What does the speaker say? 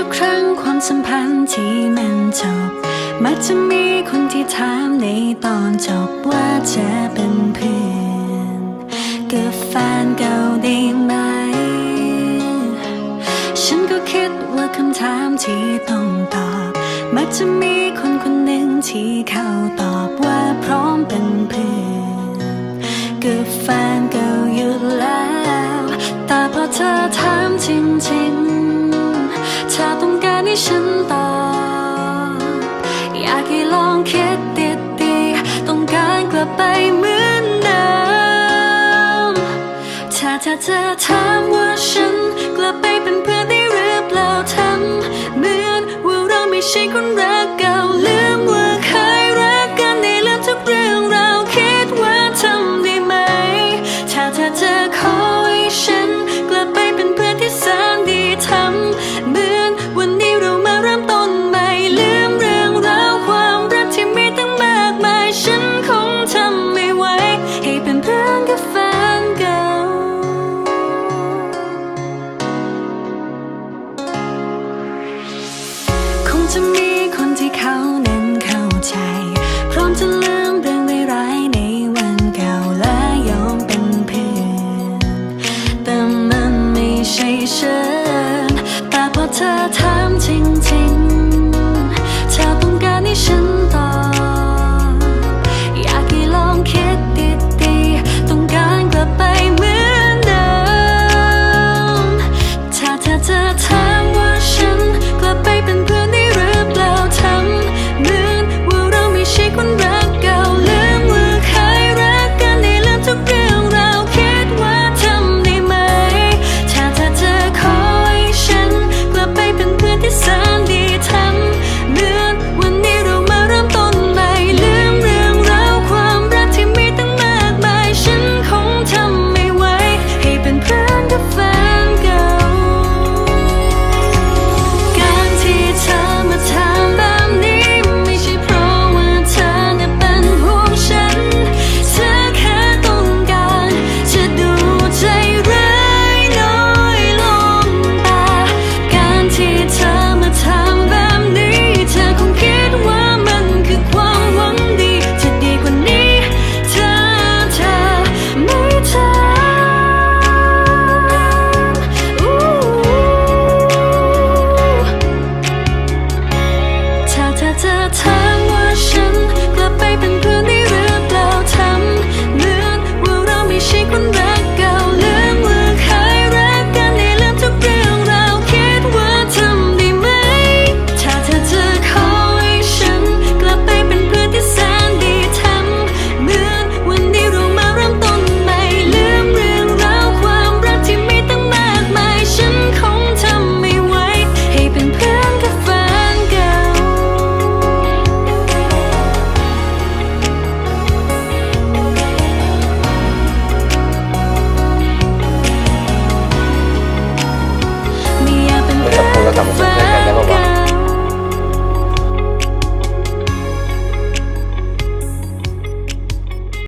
ทุกครั้งความสัมพันธ์ที่มันจบ มักจะมีคนที่ถามในตอนจบว่าจะเป็นเพื่อนกับแฟนเก่าได้ไหม ฉันก็คิดว่าคำถามที่ต้องตอบ มักจะมีคนคนหนึ่งที่เขาตอบว่า 他侧探我身。 ฉัน แต่พอเธอถามที